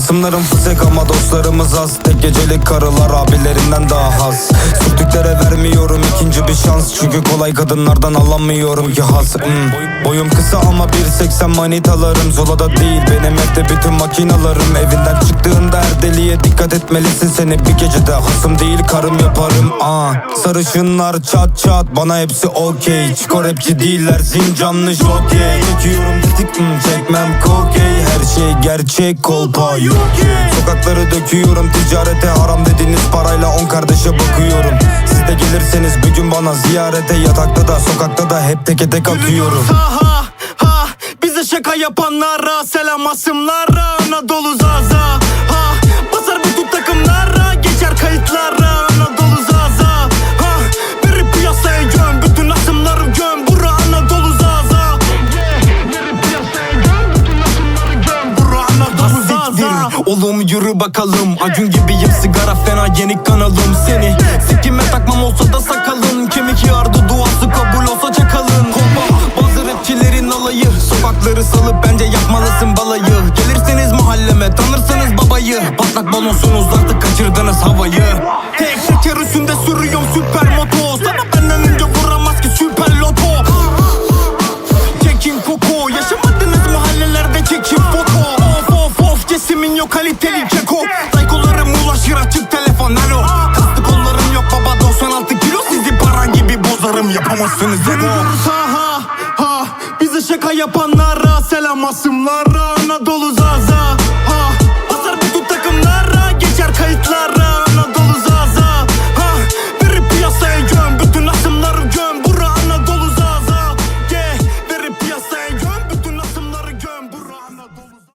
Hasımlarım fısık ama dostlarımız az. Tek gecelik karılar abilerinden daha has. Sürtüklere vermiyorum ikinci bir şans. Çünkü kolay kadınlardan alamıyorum ki has. Hmm. Boyum kısa ama 1.80 manitalarım Zolada değil benim evde bütün makinalarım. Evinden çıktığında her deliğe dikkat etmelisin Seni. Bir gecede hasım değil karım yaparım. Aa, Sarışınlar çat çat bana hepsi okey. Çiko rapçi değiller zincanlı jokey Çekiyorum tetik hmm, çekmem kokey. Her gerçek kolpa yok Sokakları döküyorum ticarete haram dediğiniz parayla on kardeşe bakıyorum. Siz de gelirseniz bir gün bana ziyarete. Yatakta da sokakta da hep teke tek atıyorum. Ha ha ha Bize şaka yapanlara Selam asımlara. Anadolu Oğlum yürü bakalım. Acun gibiyim sigara fena yenik kanalım Seni. Sikime takmam olsa da sakalın Kemik yardı duası kabul olsa çakalın Kolpa bazı rapçilerin alayı. Sokakları salıp bence yapmalısın balayı. Gelirseniz mahalleme tanırsınız babayı. Patlak balonsunuz artık yok kaliteli keko Saykolarım ulaşır açık telefon alo. Kastı kollarım yok baba 96 kilo. Sizi para gibi bozarım yapamazsınız ego Ha ha ha. Bize şaka yapanlara Selam asımlara. Anadolu